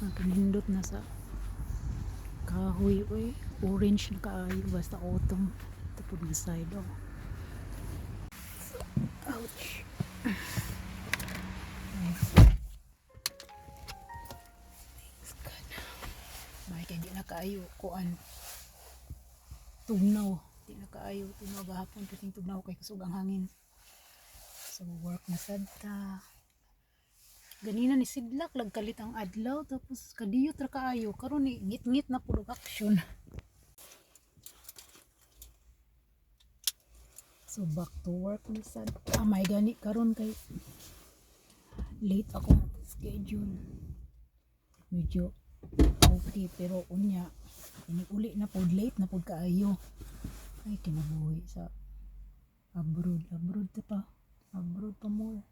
Nakanindot na sa kahoy oy. Orange na kaayo basta autumn. Tapos na side oh. Ouch. Thanks God. May kay di na kaayo kuan. Tugnaw. Di na kaayo tugnaw gahapon kasing tugnaw kay kusog ang hangin. So work na sad ta. Ganina ni sidlak lagkalit ang adlaw tapos kadiyot ra kaayo karon ni ngit-ngit na pud action. So back to work na sad. Ah, may gani karon kay late ako schedule. Medyo okay pero unya ini uli na pod late na pod kaayo. Ay kinabuhi sa abroad, abroad ta pa. Abroad pa more.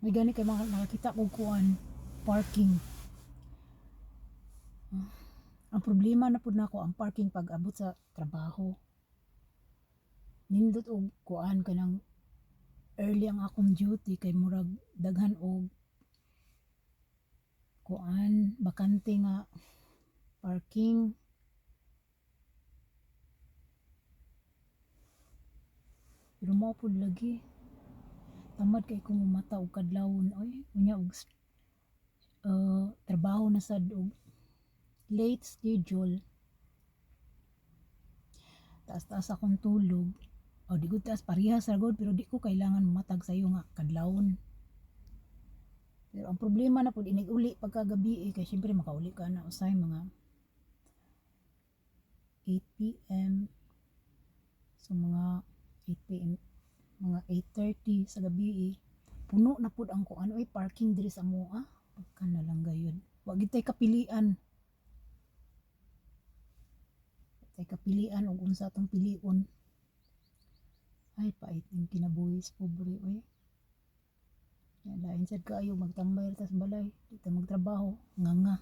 May gani kay mga nakakita ko kuan parking. Ang problema na pud nako ang parking pag abot sa trabaho. Nindot og kuan kanang early ang akong duty kay murag daghan og kuan bakante nga parking pero mo pud lagi tamad kay kung mata og kadlawon oy unya og uh, trabaho na sad og late schedule taas-taas akong tulog o di gud taas parehas ra gud pero di ko kailangan matag sayo nga kadlawon pero ang problema na pud inig uli pagkagabi eh, kay syempre makauli ka na usay mga 8 p.m. So mga 8 p.m. mga 8.30 sa gabi eh. Puno na pud ang kuan ay parking diri sa moa. Pagka na lang gayud. Wa gid tay kapilian. Tay kapilian og unsa atong pilion. Ay pait yung kinabuhis pobre oy. Ya lain sad kaayo magtambay tas balay, di ta magtrabaho, nga nga.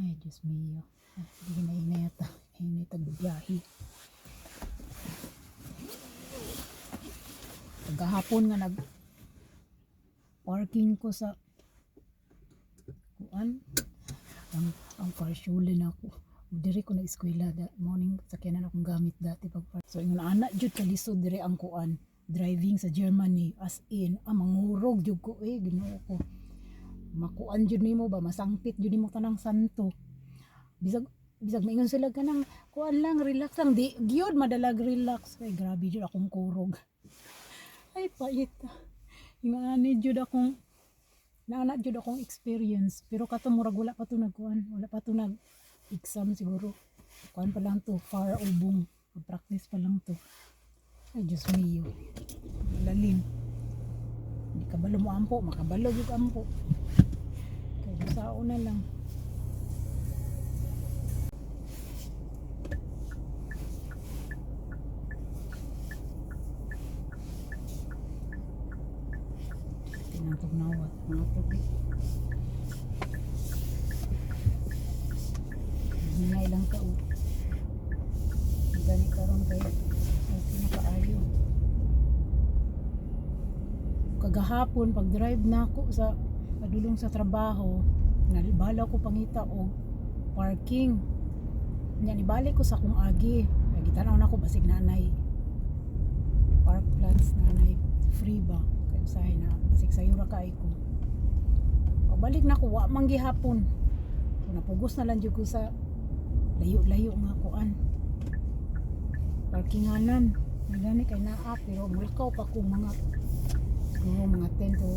Ay, Diyos mio. Ay, Hindi na inayata. Ay, tagbiyahe. Pagkahapon nga nag parking ko sa kuan ang ang parshule na ako. Diri ko na eskwela da morning sakyanan akong gamit dati pag so ingon anak jud kalisod diri ang kuan driving sa Germany as in ah, mangurog jud ko. Eh Ginoo ko makuan jud nimo ba? Masangpit jud nimo tanang santo. Bisag bisag maingon sila kanang kuan lang relax lang. Di gyud madalag relax. Ay grabe jud akong kurog ay pait. Yung ani jud akong naana jud akong experience. Pero kato murag wala pa to nagkuan wala pa to nag exam siguro. Kuan pa lang to far ubong practice pa lang to. Ay Diyos mio. Lalim hindi kabalo mo ampo makabalo yung ampo. Kaya sao na lang hinay lang ka o gani karon kay okay na kaayo kagahapon pag drive na ako sa padulong sa trabaho nalibala ko pangita og parking. Nya nibalik ko sa akong agi. Kay gitanaw na ko basig nanay. Park plans nanay. Free ba? Kay usahay na basig sayo ra kay ko pagbalik na ko wa man gihapon. Kung napugos na lang jud ko sa layo-layo nga kuan. Parkinganan. Nagani kay naa pero mulkaw pa ko mga siguro mga 10 to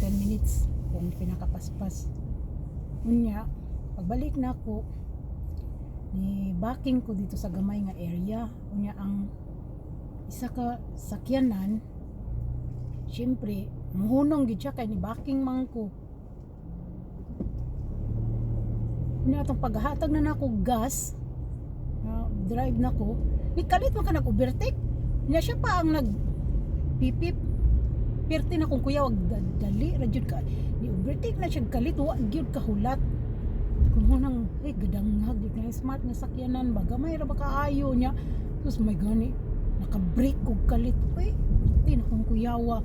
10 minutes kung pinakapaspas. Unya pagbalik na ako ni backing ko dito sa gamay nga area. Unya ang isa ka sakyanan syempre muhunong gid siya kay ni backing man ko unya atong paghatag na nako gas. Na drive na ko ni kalit man ka nag overtake niya siya pa ang nag pipip perti na kung kuya wag da- dali ra jud ka. Ni overtake na siya kalit wa gyud kahulat. Kung mo nang eh gadanghag jud na smart nga sakyanan ba gamay ra ba kaayo niya sus may gani naka-brake og kalit. Uy perti na kung kuyawa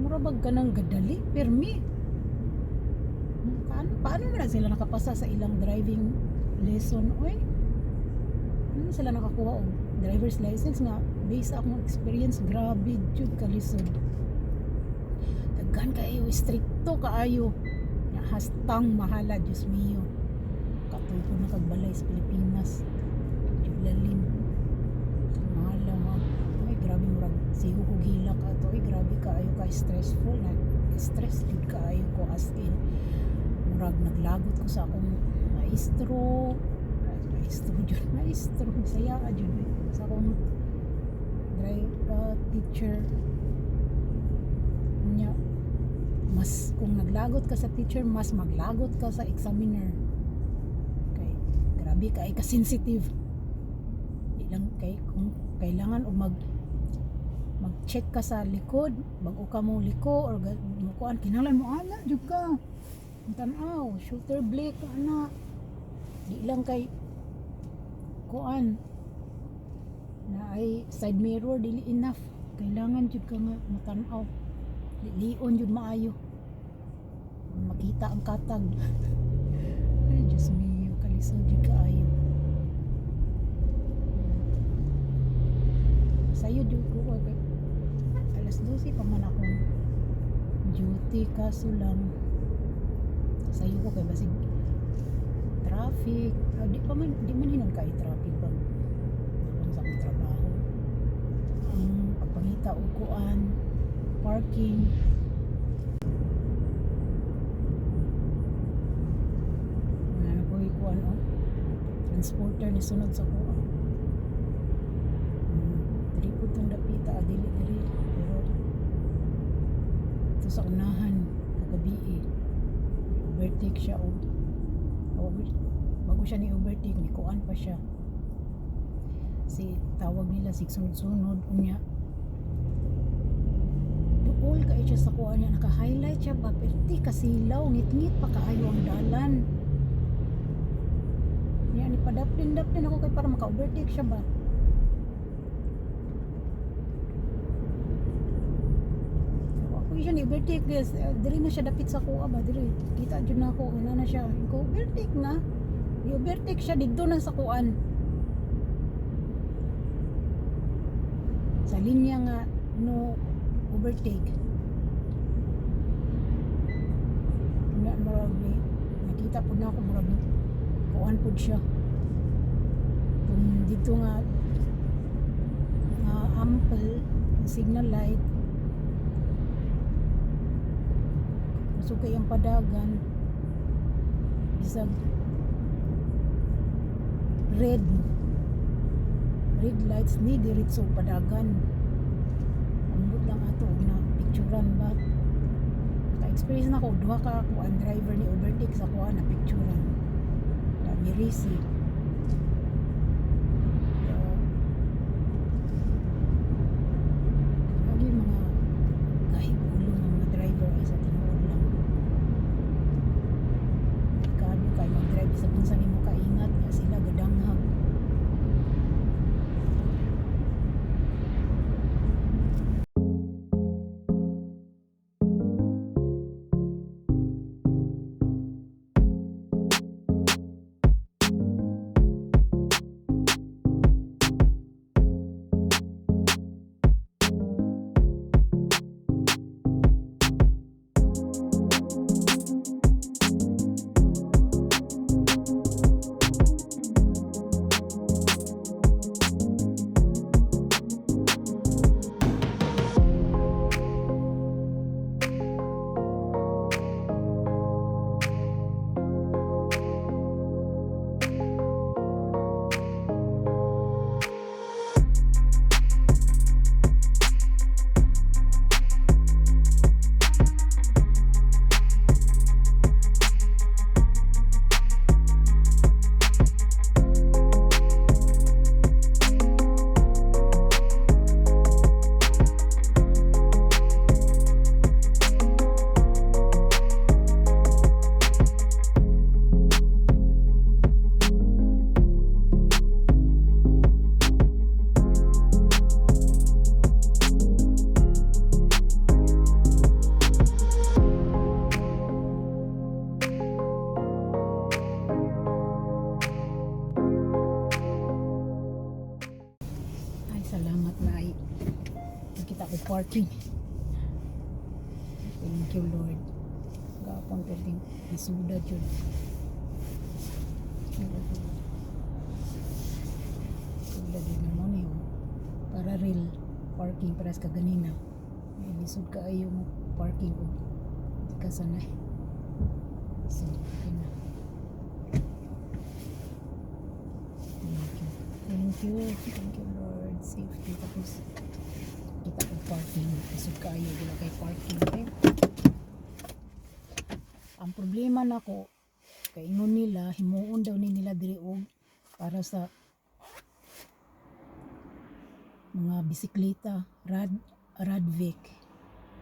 mura bag ka ng gadali permi paano, paano na sila nakapasa sa ilang driving lesson? Oy ano sila nakakuha? Og driver's license nga based akong experience grabe jud kalisod. Daghan kayo stricto kaayo. Hastang mahala Diyos mio. Katuy ko na kagbalay sa Pilipinas. Lalim. Mahala ma. Ay grabe murag sigo ko gila ka to. Ay grabe kaayo ka stressful na. Stress jud kaayo ko as in murag naglagot ko sa akong maestro. Maestro jud maestro. Saya jud eh. sa akong drive uh, teacher. Nya mas kung naglagot ka sa teacher mas maglagot ka sa examiner. Kay grabe ka ay ka sensitive di lang kay kung kailangan og mag mag-check ka sa likod bago ka mo liko or ga- mo kuan kinahanglan mo ana jud ka tanaw shoulder blade ka ana. Di lang kay kuan. Na ay side mirror dili enough. Kailangan jud ka nga matanaw. Lion jud maayo. Makita ang katag. Ay Diyos mio kalisod jud kaayo sayo jud ko ko alas 12 pa man akong duty kaso lang sayo ko kay basig traffic. Ah, di pa man di man hinon kay traffic pag kung sa trabaho. Ang pagpangita og kuan parking. Ano po kuan o transporter ni sunod sa kuan. Hmm, diri po itong dapita dili diri pero ito sa unahan kagabi eh overtake siya o over, bago siya ni overtake ni kuan pa siya. Si tawag nila sig sunod-sunod unya. Duol ka siya sa kuan niya naka-highlight siya ba perti kasilaw ngit-ngit pa kaayo ang dalan. Niya ni padaplin-daplin ako kay para maka-overtake siya ba ako siya ni overtake guys Eh, diri na siya dapit sa kuha ba? Diri kita jud na ako nga na siya. Ko overtake na. I overtake siya didto na sa kuan. Sa linya nga no overtake na murag ni nakita po na ako murag kuan po siya. Kung dito nga nga ample signal light so kay ang padagan. Bisag red red lights ni diretso padagan. Ambot lang ato og na picturean ba? Ka-experience na ko duha ka ako ang driver ni overtake sa kuha na picturean. Na ni real parking para sa kaganina. May lisod ka mo parking oh. Di ka sanay. So, okay na. Thank you. Thank you. Thank you, Lord. Safety. Tapos, kita ko parking. Isog kayo. Wala kay parking. Okay? Ang problema na ko, kay ingon nila, himuon daw ni nila diri og para sa mga bisikleta, rad, radvic.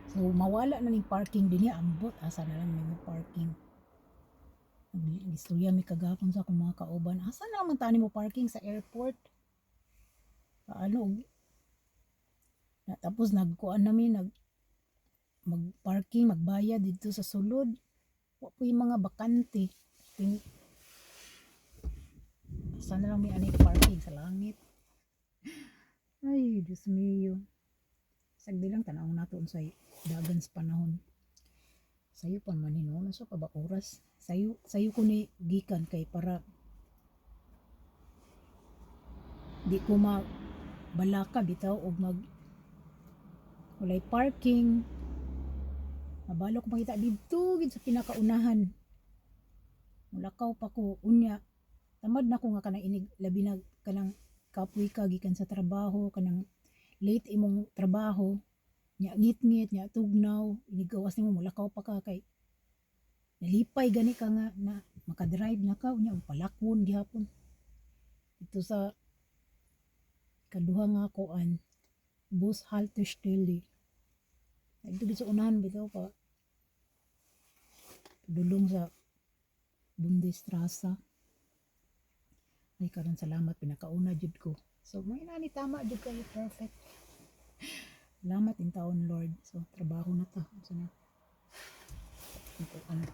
So, mawala na ning parking din niya. Ambot, asa na lang may parking. Istorya may kagapon sa akong mga kauban. Asa na naman tani mo parking sa airport? Paano? Na, tapos nagkuan namin, nag mag-parking, magbayad dito sa sulod. Wa po yung mga bakante. Asa na lang may anay parking sa langit. Ay, Diyos mio. Sagdi lang tanaw nato sa dagan sa panahon. Sayo pa man hinuon sa pa ba oras? Sayo sayo ko ni gikan kay para di ko ma balaka bitaw og mag walay parking mabalo ko makita dito gid sa pinakaunahan mulakaw pa ko unya tamad na ko nga kanang inig labi na kanang kapoy ka gikan sa trabaho kanang late imong trabaho nya ngit-ngit nya tugnaw inigawas nimo mulakaw pa ka kay nalipay gani ka nga na makadrive na ka unya palakon gihapon. Ito sa kaduha nga koan bus haltestelle ito sa unahan bitaw pa. Dulong sa Bundestrasse ay karon salamat pinakauna jud ko. So may nani tama jud kayo perfect. Salamat in taon Lord. So trabaho na to. So na. Ito ano?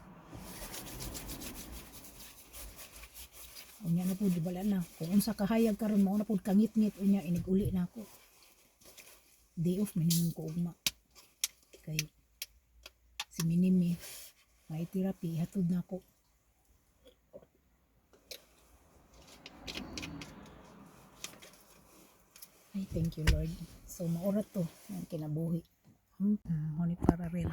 Unya na po di bala na. Kung unsa kahayag karon mao na po kangit-ngit. Unya iniguli na ako. Day off minimum ko ugma kay si Minimi may therapy hatod na ako ay thank you Lord. So maura to. Ang kinabuhi. Hmm, honey para real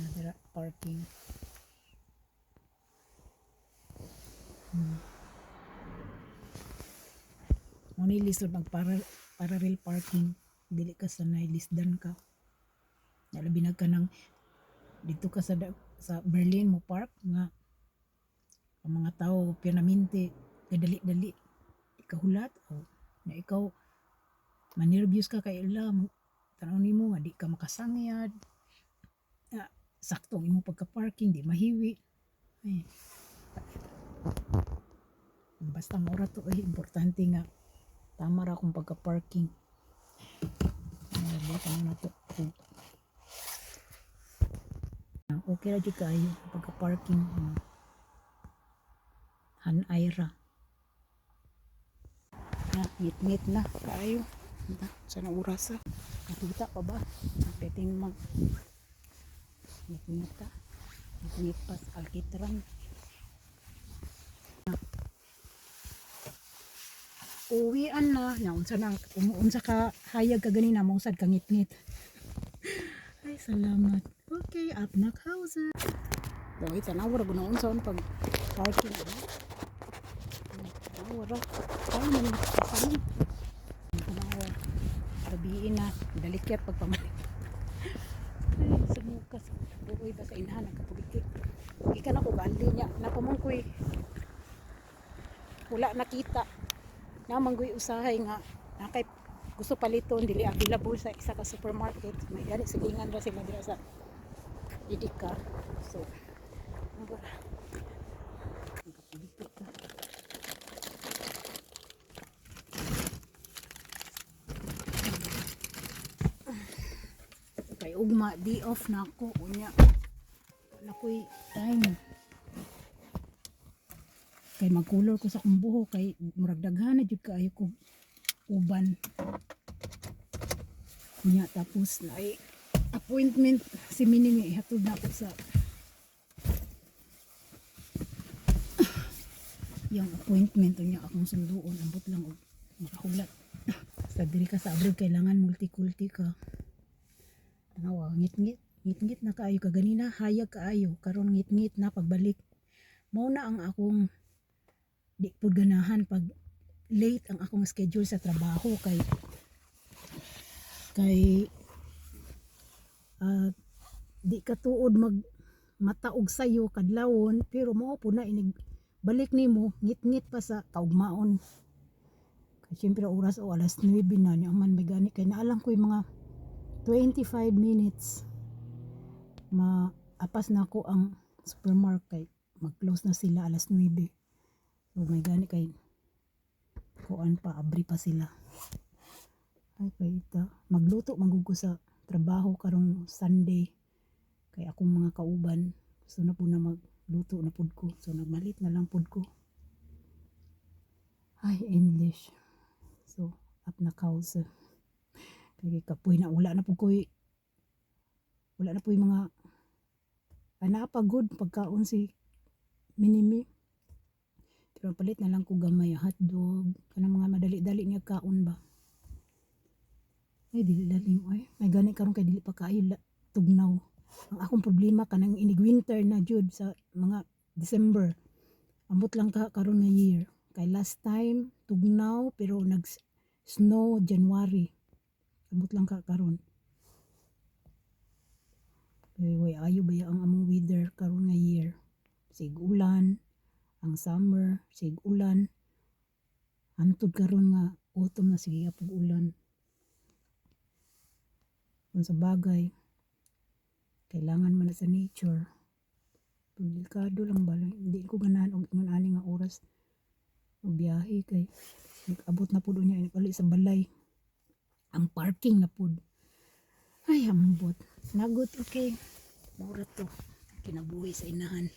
Nadira, parking. Hmm. Muna lisod ng para, parallel parking. Dili ka sanay, lisdan ka. Nalabinag ka ng dito ka sa, sa Berlin mo park nga. Ang mga tao pinaminti kadali-dali ikahulat o na ikaw manervyos ka kay ilam tanaw nimo nga di ka makasangyad na sakto ang imong pagka-parking di mahiwi. Ay. Basta mura to ay importante nga tama ra akong pagka-parking. Ay baka na Ah, okay ra jud kayo ang pagka-parking um, hanayra na ngit-ngit na. Kayo. Ita, sana oras ah. nakita pa ba? Napiting mag ngit-ngit ta ngit-ngit pa sa alkitran uwian na na unsa nang umuunsa ka hayag ka ganina mo sad ka ngit-ngit. Ay salamat. Okay up na kausa Daw ita na wala guna unsa pag parking ano wala ay man kasan tanawa gabiin na. Dalikya pag pamalik ay sumukas buoy ba sa inahan? Nagkapuliki ikan ako gali niya. Napamangkoy wala nakita. Naman goy usahay nga. Nakay gusto paliton dili available sa isa ka supermarket. May gani silingan ra sila dira sa Idika so ano ba Nagkapulipit ka. kay ugma di off na ako. Unya wala time. Kay magkulor ko sa akong buhok kay murag daghan na jud kaayo ko uban. Nya tapos na. Ay appointment si Minimi hatod na ako sa yung appointment niya akong sunduon. Ambot lang og makahulat. Sa diri ka sa abroad kailangan multikulti ka Tanawa, ngit-ngit ngit-ngit na kaayo. Ka ganina hayag kaayo. Karon ngit-ngit na pagbalik. Mao ang akong di pud ganahan pag late ang akong schedule sa trabaho. Kay kay ah, di ka tuod mag mataog sayo kadlawon. Pero mao po na inig balik nimo ngit-ngit pa sa kaugmaon kay syempre oras o alas 9 na niya man may gani. Kay naalang ko yung mga 25 minutes ma apas na ako ang supermarket. Mag-close na sila alas 9 so may gani kay kuan pa abri pa sila. Ay kay ita magluto manggug ko sa trabaho karong Sunday. Kay akong mga kauban. Gusto na po na magluto na pud ko. So nagmalit na lang pud ko. Ay English. So up na kausa kay kapoy na. Wala na pud koy wala na po yung mga ana pa good pagkaon si minimi. Pero palit na lang ko gamay hotdog. Kanang mga madali-dali niya kaon ba? Ay dili dali mo ay. May gani karon kay dili pa kaayo tugnaw. Ang akong problema kanang inig winter na jud sa mga December. Ambot lang ka karon nga year. Kay last time tugnaw pero nag snow January ambot lang ka karon. Kay way ayo ba ang among weather karon nga year? Sig ulan ang summer sig ulan. Antod karon nga autumn na sige pag ulan. Kung sa bagay kailangan man sa nature. Delikado lang ba hindi ko ganahan og ingon ani nga oras. O biyahe kay nag-abot na pud niya inipali sa balay ang parking na pud ay ambot nagot okay. Mura to. Kinabuhi sa inahan